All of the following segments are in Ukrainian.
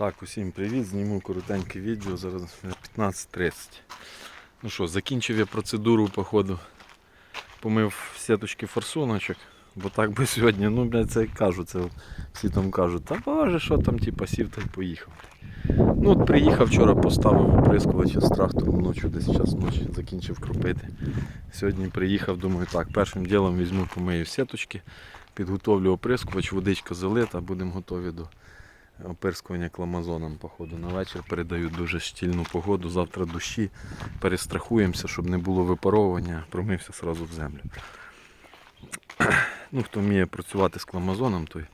Так, усім привіт, зніму коротеньке відео, зараз 15.30. Ну що, закінчив я процедуру походу. Помив сіточки форсуночок, бо так би сьогодні, ну блядь, це як кажу, це всі там кажуть, та боже, що там, типа сів та й поїхав. Ну от приїхав вчора, поставив оприскувача з трактором ночі, десь час ночі закінчив кропити. Сьогодні приїхав, думаю, так, першим ділом візьму помию сіточки, підготовлю оприскувач, водичка залита, будемо готові до опирскування кламазоном, походу. На вечір передають дуже щільну погоду. Завтра дощі. Перестрахуємося, щоб не було випаровування, промився одразу в землю. Ну, хто вміє працювати з кламазоном, той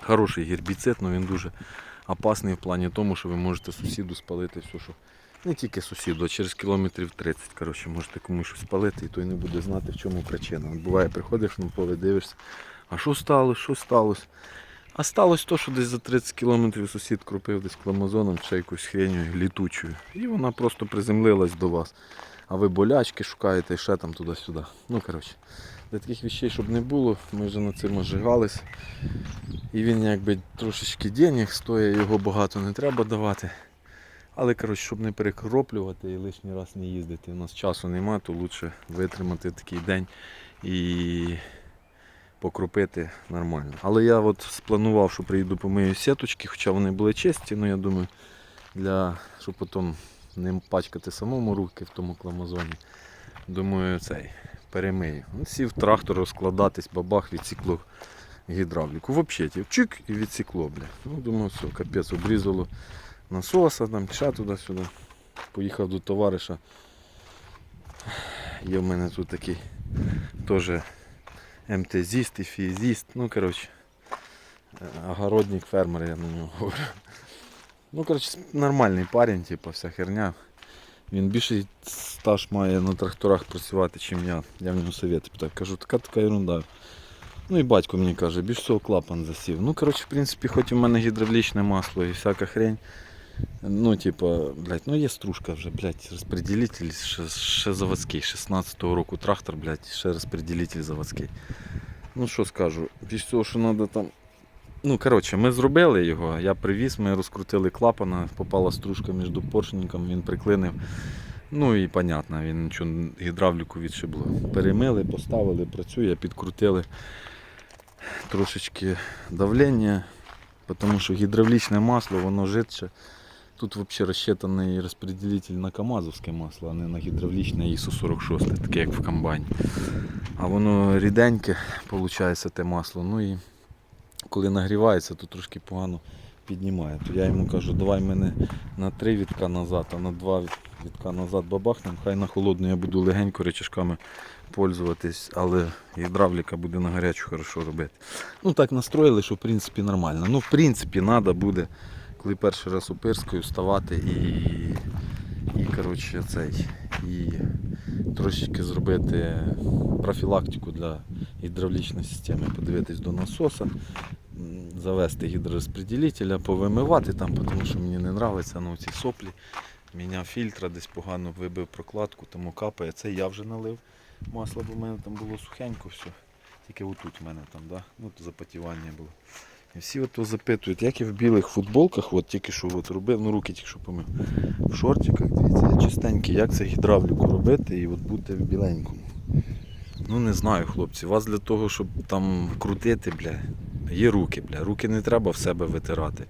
хороший гербіцид, але він дуже опасний в плані тому, що ви можете сусіду спалити все, що. Не тільки сусіду, а через кілометрів 30, коротше, можете комусь щось спалити, і той не буде знати, в чому причина. Буває, приходиш на поле, дивишся, а що сталося, що сталося? А сталося то, що десь за 30 кілометрів сусід крупив десь кламазоном чи якусь хреню літучою. І вона просто приземлилась до вас. А ви болячки шукаєте і ще там туди-сюди. Ну, коротше, для таких вещей, щоб не було, ми вже над цим ожигались. І він якби трошечки денег стоїть, його багато не треба давати. Але коротше, щоб не перекроплювати і лишній раз не їздити. У нас часу немає, то краще витримати такий день і покропити нормально. Але я от спланував, що приїду помию сіточки, хоча вони були чисті, але я думаю, для, щоб потім не пачкати самому руки в тому кламазоні. Думаю, цей перемию. Ну, Сів трактор розкладатись, бабах, відсікло гідравліку. Взагалі, ті, чик і відсікло, бля. Ну, думаю, все, капець, обрізало насоса, там, ще туди-сюди. Поїхав до товариша. Є в мене тут такий теж МТЗіст і фізіст. Ну, коротше, е, огородник, фермер, я на нього говорю. Ну, коротше, нормальний парень, типу, вся херня. Він більший стаж має на тракторах працювати, ніж я. Я в нього совєти питаю. Кажу, така така ерунда. Ну і батько мені каже, більш всього клапан засів. Ну, коротше, в принципі, хоч у мене гідравлічне масло і всяка хрень. Ну, типа, блядь, ну є стружка вже, блядь, розпределитель ще, ще заводський, 16-го року трактор, блядь, ще розпределитель заводський. Ну що скажу, після того, що треба там. Ну, коротше, ми зробили його, я привіз, ми розкрутили клапана, попала стружка між поршником, він приклинив. Ну і понятно, він нічого гідравліку відшибло. Перемили, поставили, працює, підкрутили трошечки давлення, тому що гідравлічне масло, воно жидше. Тут взагалі розчитаний розпределитель на камазовське масло, а не на гідравлічне ІСУ-46, таке як в комбайні. А воно ріденьке, виходить, те масло. Ну і коли нагрівається, то трошки погано піднімає. То я йому кажу, давай мене на три вітка назад, а на два вітка назад бабахнем. Хай на холодну я буду легенько речашками пользуватись, але гідравліка буде на гарячу хорошо робити. Ну так настроїли, що в принципі нормально. Ну, в принципі, треба буде, коли перший раз опирскою вставати і, і коротше, цей, і трошечки зробити профілактику для гідравлічної системи, подивитись до насоса, завести гідророзпреділителя, повимивати там, тому що мені не подобається ну, ці соплі. Міняв фільтра, десь погано вибив прокладку, тому капає. Це я вже налив масло, бо в мене там було сухенько все. Тільки отут в мене там, да? ну, запотівання було. І всі от запитують, як я в білих футболках, от тільки що от робив, ну руки тільки що помив. В шортиках, дивіться, я чистенький, як це гідравліку робити і от бути в біленькому. Ну не знаю, хлопці, вас для того, щоб там крутити, бля, є руки, бля. Руки не треба в себе витирати.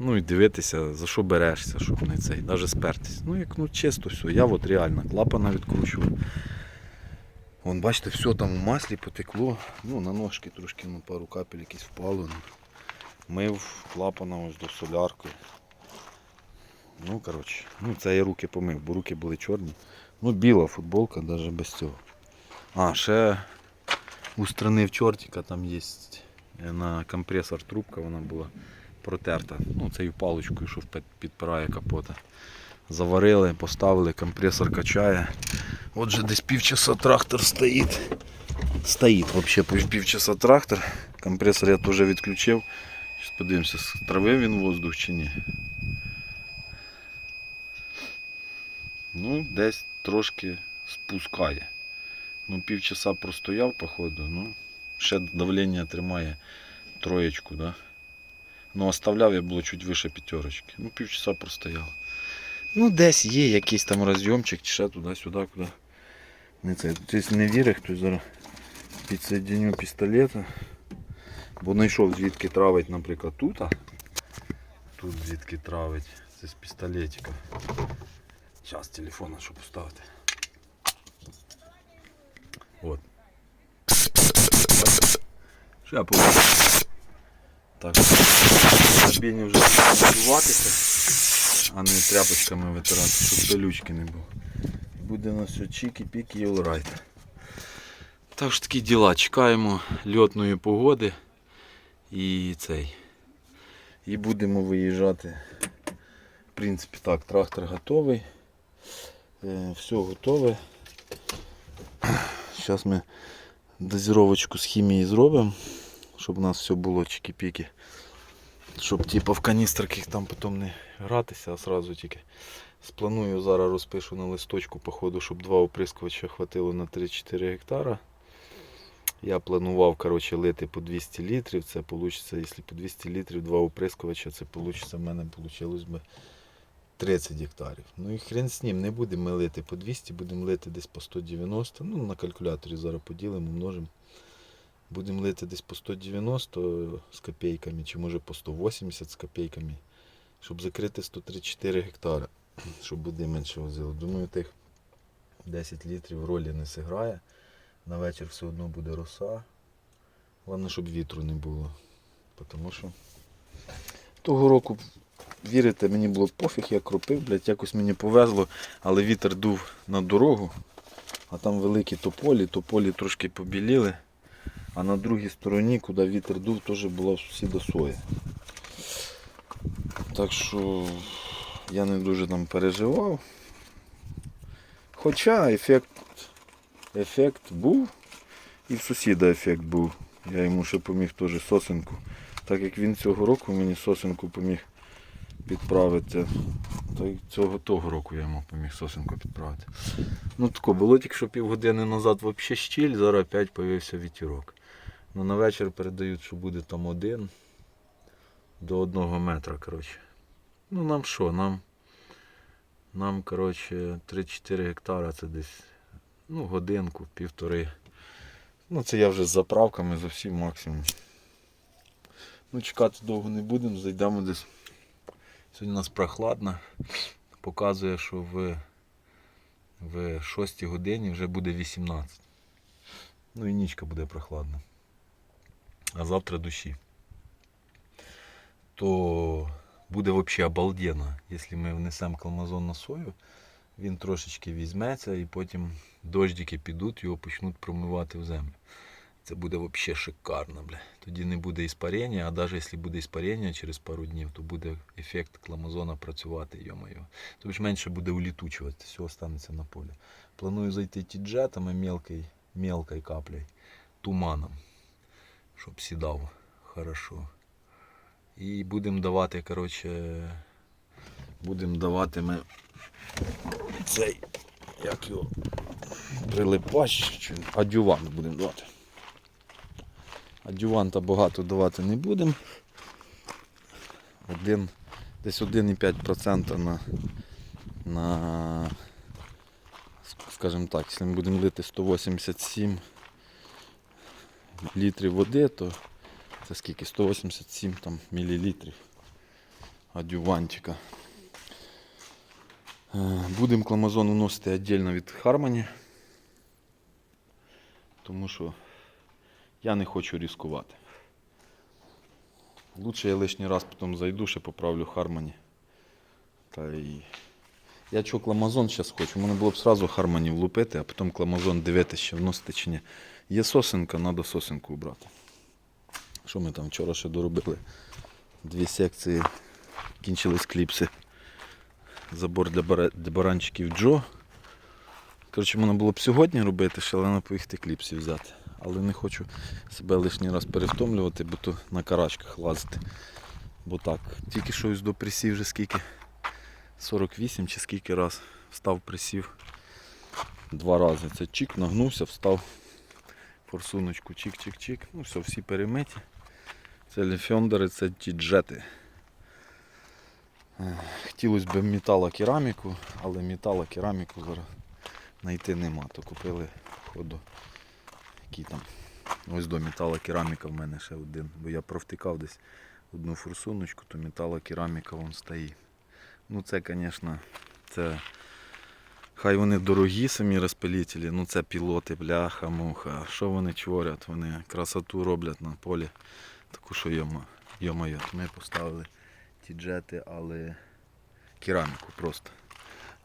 Ну і дивитися, за що берешся, щоб не цей, навіть спертись. Ну як ну чисто все. Я от реально клапана відкручував. Вон, бачите, все там у маслі потекло. Ну, на ножки трошки ну, пару капель якісь впало. Мив клапана ось до солярки. Ну, коротше, ну це я руки помив, бо руки були чорні. Ну, біла футболка, навіть без цього. А, ще устранив чортика, там є на компресор трубка, вона була протерта. Ну, цією паличкою, що підпирає капота. Заварили, поставили, компресор качає. Отже, десь півчаса трактор стоїть. Стоїть взагалі півчаса трактор. Компресор я теж відключив. Зараз подивимося, травив він воздух чи ні. Ну, десь трошки спускає. Ну, півчаса простояв, походу, ну, ще давлення тримає троєчку, да? Ну, оставляв я було чуть вище п'ятерочки. Ну, півчаса простояло. Ну, десь є якийсь там розйомчик, чи ще туди-сюди, куди. Не це. Хтось не вірить, хтось зараз підсоединю пістолета. Бо знайшов звідки травить, наприклад, тут. Тут звідки травить. Це з пістолетика. Зараз телефон щоб поставити. От. Я побачу? Так. Кабіні вже готуватися, а не тряпочками витирати, щоб долючки не було. Буде у нас все чікі-піки і олрайт. Так що такі діла. Чекаємо льотної погоди і цей. І будемо виїжджати. В принципі так, трактор готовий. Е, Все готове. Зараз ми дозіровочку з хімії зробимо, щоб у нас все було чики-піки. Щоб типу в каністрах там потім не гратися, а сразу тільки спланую, зараз розпишу на листочку, походу, щоб два оприскувача хватило на 3-4 гектара. Я планував коротше, лити по 200 літрів. Це вийде, якщо по 200 літрів два оприскувача, це вийде, в мене вийшло би 30 гектарів. Ну і хрен з ним, не будемо ми лити по 200, будемо лити десь по 190. Ну, на калькуляторі зараз поділимо, множимо. Будемо лити десь по 190 з копійками, чи може по 180 з копійками, щоб закрити 134 гектари, щоб води менше возило. Думаю, тих 10 літрів ролі не зіграє. На вечір все одно буде роса. Головне, щоб вітру не було. Тому що того року, вірите, мені було пофіг, я кропив, блядь, якось мені повезло, але вітер дув на дорогу, а там великі тополі, тополі трошки побіліли. А на другій стороні, куди вітер дув, теж була сусіда соя. Так що я не дуже там переживав. Хоча ефект, ефект був, і в сусіда ефект був. Я йому ще поміг теж сосенку. Так як він цього року мені сосенку поміг підправити, то й цього того року я йому поміг сосенку підправити. Ну тако, було тільки що півгодини назад взагалі щіль, зараз опять появився вітерок. Ну на вечір передають, що буде там один до одного метра, коротше. Ну нам що, нам, нам коротше, 3-4 гектара це десь ну, годинку, півтори. Ну це я вже з заправками за всім максимум. Ну чекати довго не будемо, зайдемо десь. Сьогодні у нас прохладно. Показує, що в, в 6 годині вже буде 18. Ну і нічка буде прохладна. А завтра душі. То буде взагалі обалденно, якщо ми внесемо кламазон на сою, він трошечки візьметься і потім дождики підуть, його почнуть промивати в землю. Це буде взагалі шикарно, бля. Тоді не буде іспарення, а навіть якщо буде іспарення через пару днів, то буде ефект кламазона працювати, йо-моє. Тобто менше буде улітучувати, все останеться на полі. Планую зайти тіджетами мелкой, мелкой каплею, туманом, щоб сідав хорошо. І будемо давати, коротше, будемо давати ми цей, як його, прилипач, адювант будемо давати. Адюванта багато давати не будемо. Десь 1,5% на, на, скажімо так, якщо ми будемо лити 187 літрів води, то це скільки? 187 там, мілілітрів адювантика. Е, Будемо кламазон вносити віддільно від Harmony, тому що я не хочу ризикувати. Лучше я лишній раз потім зайду, ще поправлю Harmony. Та і... Я чого кламазон зараз хочу. Мене було б сразу Harmony влупити, а потім кламазон дивитися, чи вносити чи ні. Є сосенка, треба сосенку убрати. Що ми там вчора ще доробили? Дві секції, кінчились кліпси. Забор для баранчиків Джо. Коротше, можна було б сьогодні робити, але поїхати кліпсів взяти. Але не хочу себе лишній раз перевтомлювати, бо то на карачках лазити. Бо так, тільки що до присів вже скільки? 48 чи скільки раз встав присів. Два рази. Це чик, нагнувся, встав форсуночку, чик-чик-чик. Ну все, всі перемиті. Це ліфьондери, це ті джети. Хотілося б металокераміку, але металокераміку зараз знайти нема. То купили походу. Які там. Ось до металокераміка в мене ще один. Бо я провтикав десь одну форсуночку, то металокераміка вон стоїть. Ну це, звісно, це. Хай вони дорогі самі розпилітелі, ну це пілоти, бляха, муха. Що вони творять? Вони красоту роблять на полі. Таку, що йома, йо-моє, ми поставили ті джети, але кераміку просто.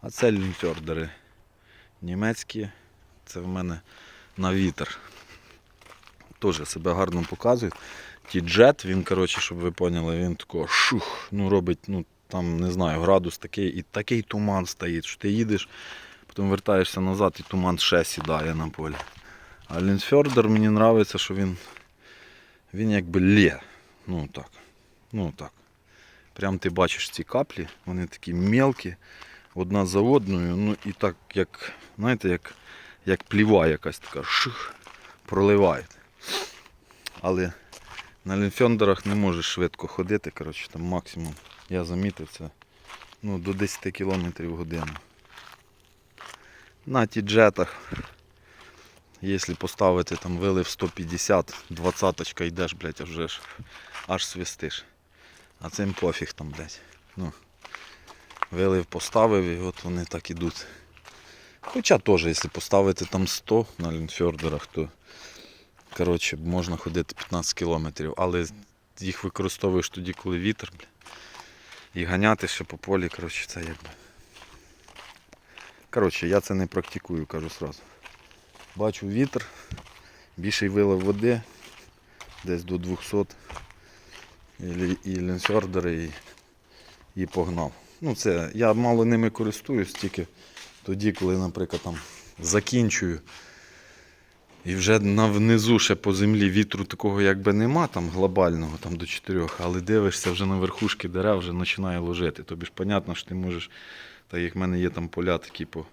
А це лінтьордери німецькі. Це в мене на вітер. Теж себе гарно показують. Ті джет, він, коротше, щоб ви поняли, він такого шух, ну робить, ну там не знаю, градус такий, і такий туман стоїть, що ти їдеш, потім вертаєшся назад і туман ще сідає на полі. А Лінсфьордер мені подобається, що він, він якби лє. Ну так. Ну так. Прям ти бачиш ці каплі, вони такі мелкі, одна за одною, ну і так, як, знаєте, як, як пліва якась така ших, проливає. Але на лінфьондерах не можеш швидко ходити, коротше, там максимум, я замітив це, ну, до 10 км в годину. На ті джетах, якщо поставити там вилив 150, 20 йдеш, блядь, аж, аж свистиш. А цим пофіг там, блядь. Ну, вилив поставив і от вони так ідуть. Хоча теж, якщо поставити там 100 на лінфьордерах, то коротше, можна ходити 15 кілометрів, але їх використовуєш тоді, коли вітер, бля. І ганяти ще по полі, коротше, це якби. Коротше, я це не практикую, кажу сразу. Бачу вітер, більший вилив води, десь до 200 і, лі- і лінсьордери, і, і погнав. Ну це, я мало ними користуюсь, тільки тоді, коли, наприклад, там закінчую. І вже внизу ще по землі вітру такого якби нема, там глобального, там до 4, але дивишся вже на верхушки дерев, вже починає ложити. Тобі ж понятно, що ти можеш, так як в мене є там поля такі по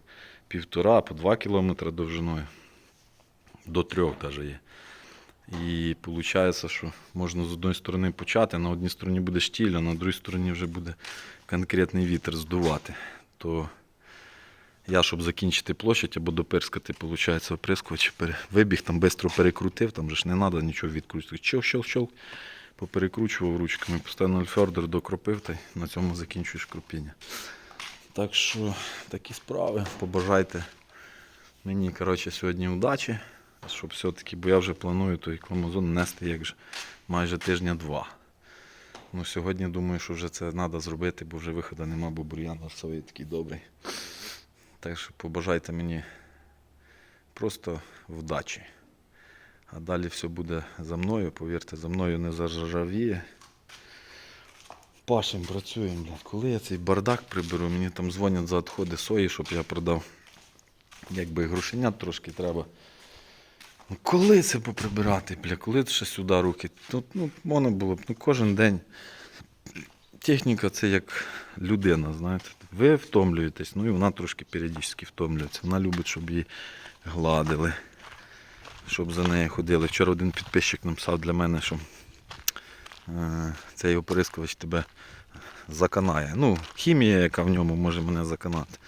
півтора, по два кілометри довжиною, до трьох навіть є. І виходить, що можна з одної сторони почати, на одній стороні буде штіль, а на другій стороні вже буде конкретний вітер здувати. То я, щоб закінчити площадь або допирскати, виходить, оприскувач, вибіг, там швидко перекрутив, там же ж не треба нічого відкрутити. Чол, чол, чол, поперекручував ручками, поставив альфердер, докропив та й на цьому закінчуєш кропіння. Так що такі справи. Побажайте мені коротше, сьогодні удачі, щоб все-таки, бо я вже планую той кромозон нести як же майже тижня-два. Ну, сьогодні думаю, що вже це треба зробити, бо вже виходу нема, бо бур'ян ласовий такий добрий. Так що побажайте мені просто вдачі. А далі все буде за мною, повірте, за мною не заржавіє. Пашем працюємо, блядь. Коли я цей бардак приберу, мені там дзвонять за відходи сої, щоб я продав. Якби грошенят трошки треба. Коли це поприбирати, бля, коли ще сюди руки? Тут ну, можна було б ну, кожен день. Техніка це як людина, знаєте. Ви втомлюєтесь, ну і вона трошки періодично втомлюється. Вона любить, щоб її гладили, щоб за нею ходили. Вчора один підписчик написав для мене, що е, цей оприскувач тебе заканає. Ну, хімія, яка в ньому може мене заканати.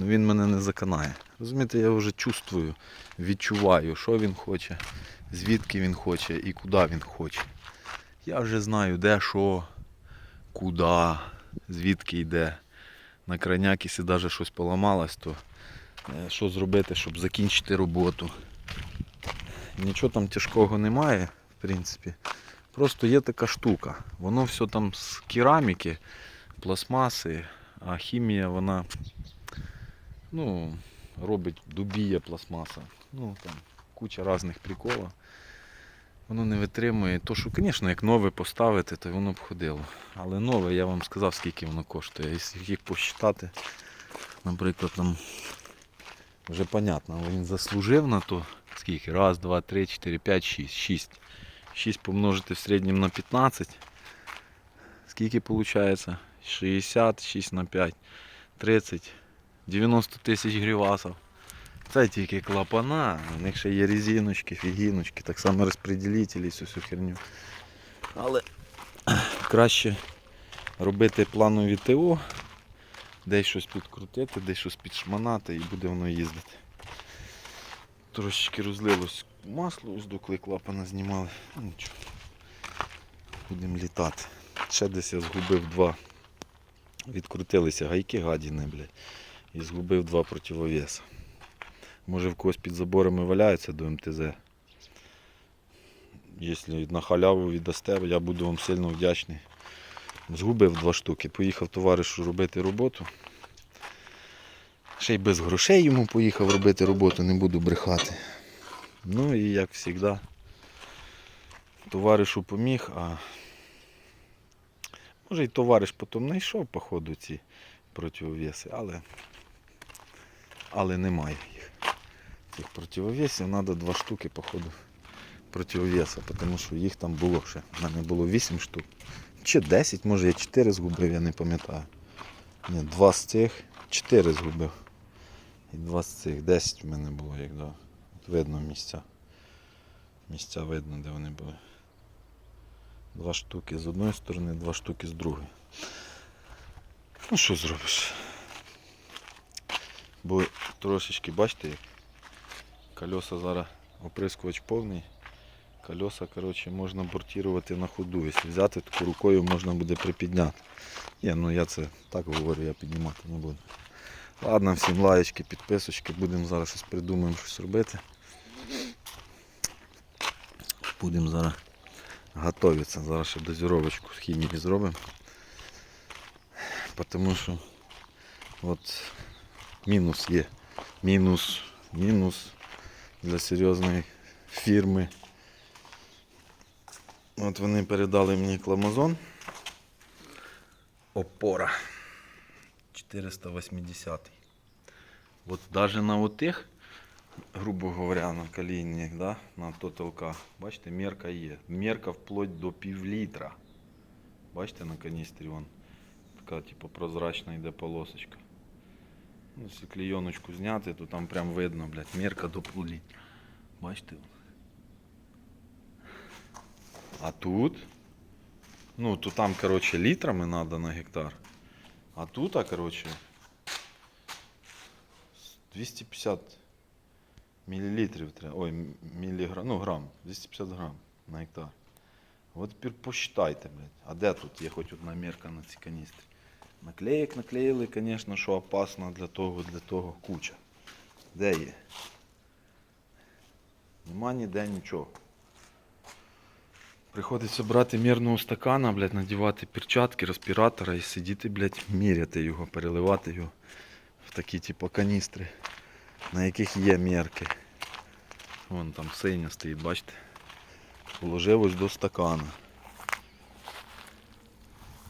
Ну він мене не заканає. Розумієте, я вже чувствую, відчуваю, що він хоче, звідки він хоче і куди він хоче. Я вже знаю, де що, куди, звідки йде. На крайняк, якщо навіть щось поламалось, то е, що зробити, щоб закінчити роботу. Нічого там тяжкого немає, в принципі. Просто є така штука. Воно все там з кераміки, пластмаси, а хімія вона ну, робить дубія пластмаса. Ну, там куча різних приколів. Воно не витримує. То, що, звісно, як нове поставити, то воно б ходило. Але нове, я вам сказав, скільки воно коштує. Якщо їх посчитати, наприклад, там вже понятно, він заслужив на то скільки? Раз, два, три, чотири, п'ять, шість. Шість. Шість помножити в середньому на 15. Скільки виходить? 60, 6 на 5, 30, 90 тисяч гривасів. Це тільки клапана, у них ще є резиночки, фігіночки, так само розпределителі, всю цю херню. Але краще робити планові ТО, десь щось підкрутити, десь щось підшманати і буде воно їздити. Трошечки розлилось масло, ось клапана знімали. Ну, нічого. Будемо літати. Ще десь я згубив два. Відкрутилися гайки гадіни, блядь. І згубив два противовеса. Може в когось під заборами валяються до МТЗ. Якщо на халяву віддасте, я буду вам сильно вдячний. Згубив два штуки. Поїхав товаришу робити роботу. Ще й без грошей йому поїхав робити роботу, не буду брехати. Ну і як завжди, товаришу поміг, а може й товариш потім знайшов, походу, ці противовеси, але, але немає їх. Цих противовесів треба два штуки, походу, противовеса, тому що їх там було ще. У мене було 8 штук. Чи 10, може я 4 згубив, я не пам'ятаю. Ні, два з цих, 4 згубив. І два з цих, 10 в мене було, як да. Видно місця. Місця видно, де вони були. Два штуки з одної сторони, два штуки з другої. Ну що зробиш? Бо трошечки, бачите, як колеса зараз оприскувач повний. Колеса, коротше, можна бортувати на ходу. Якщо взяти, таку рукою можна буде припідняти. Ні, ну я це так говорю, я піднімати не буду. Ладно, всім лаєчки, підписочки, будемо зараз щось придумаємо, щось робити. Будемо зараз готуватися. Зараз ще дозіровочку з хімії зробимо. Тому що от мінус є. Мінус, мінус для серйозної фірми. От вони передали мені кламазон. Опора. 480. От навіть на отих, грубо говоря, на колійних, да, на тоталках, бачите, мерка є. Мерка вплоть до пів літра. Бачите, на каністрі вон. Така типу прозрачна йде полосочка. Ну, якщо клейоночку зняти, то там прям видно, блядь, мерка до літра. Бачите? А тут, ну, то там, короче, літрами надо на гектар. А тут, а, короче, 250 миллилитрів треба. Ой, міліграм, ну грам, 250 грам на гектар. От тепер посчитайте, блядь. А де тут є хоч одна мірка на ці каністри? Наклеїк наклеїли, звісно, що опасно для того, для того куча. Де є? Нема ніде нічого. Приходиться брати мірного стакана, блядь, надівати перчатки, респіратора і сидіти, блядь, міряти його, переливати його в такі, типу, каністри, на яких є мірки. Вон там синя стоїть, бачите? Положив ось до стакана.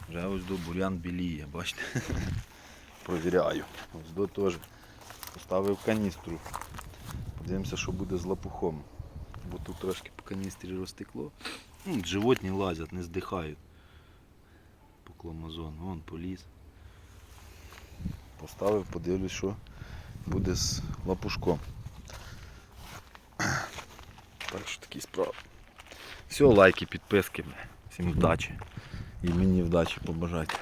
Вже ось до бурян біліє, бачите? Провіряю. Ось до теж. Поставив каністру. Подивимося, що буде з лопухом. Бо тут трошки по каністрі розтекло. Ну, животні лазять, не здихають. По кламазону. Вон поліз. Поставив, подивлюсь, що буде з лапушком. Так що такі справи. Все, лайки, підписки. Всім вдачі. І мені вдачі побажайте.